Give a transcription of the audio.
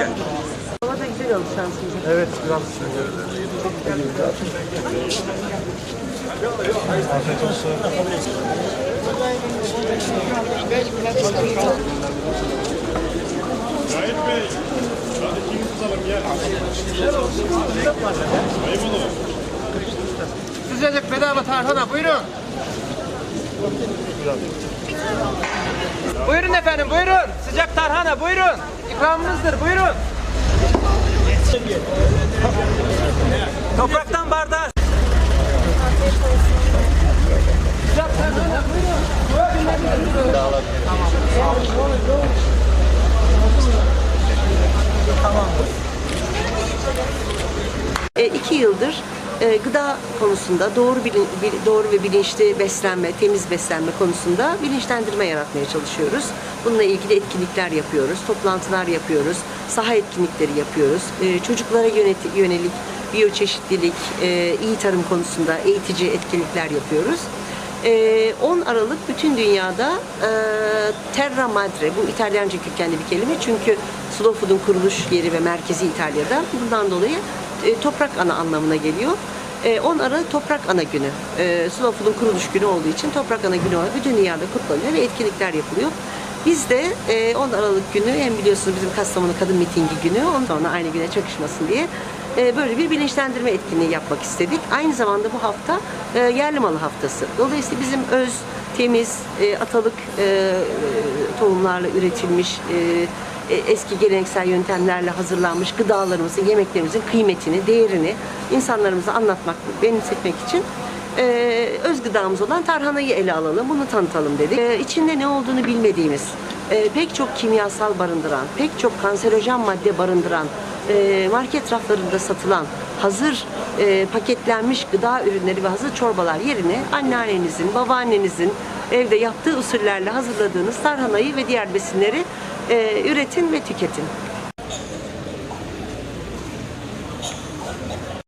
gel. Hava da güzel oldu şansımıza. Evet biraz Afiyet olsun. Sıcacık bedava tarhana buyurun. Buyurun efendim buyurun. Sıcak tarhana buyurun. İkramımızdır buyurun. Topraktan bardağı. Sıcak tarhana buyurun. E, iki yıldır e, gıda konusunda doğru bilin- bil- doğru ve bilinçli beslenme, temiz beslenme konusunda bilinçlendirme yaratmaya çalışıyoruz. Bununla ilgili etkinlikler yapıyoruz, toplantılar yapıyoruz, saha etkinlikleri yapıyoruz. E, çocuklara yönelik biyoçeşitlilik, e, iyi tarım konusunda eğitici etkinlikler yapıyoruz. E, 10 Aralık bütün dünyada Terra Madre, bu İtalyanca kökenli bir kelime çünkü Slow Food'un kuruluş yeri ve merkezi İtalya'da. Bundan dolayı e, toprak ana anlamına geliyor. E, 10 Aralık Toprak Ana Günü. E, Slow Food'un kuruluş günü olduğu için Toprak Ana Günü olarak bütün dünyada kutlanıyor ve etkinlikler yapılıyor. Biz de e, 10 Aralık günü hem biliyorsunuz bizim Kastamonu Kadın Mitingi günü, ondan sonra aynı güne çakışmasın diye e, böyle bir bilinçlendirme etkinliği yapmak istedik. Aynı zamanda bu hafta e, yerli malı haftası. Dolayısıyla bizim öz, temiz, e, atalık e, e, tohumlarla üretilmiş, e, e, eski geleneksel yöntemlerle hazırlanmış gıdalarımızın, yemeklerimizin kıymetini, değerini insanlarımıza anlatmak, benimsetmek için e, öz gıdamız olan tarhanayı ele alalım, bunu tanıtalım dedik. E, içinde ne olduğunu bilmediğimiz, e, pek çok kimyasal barındıran, pek çok kanserojen madde barındıran, e, market raflarında satılan hazır e, paketlenmiş gıda ürünleri ve hazır çorbalar yerine anneannenizin, babaannenizin evde yaptığı usullerle hazırladığınız tarhanayı ve diğer besinleri e, üretin ve tüketin.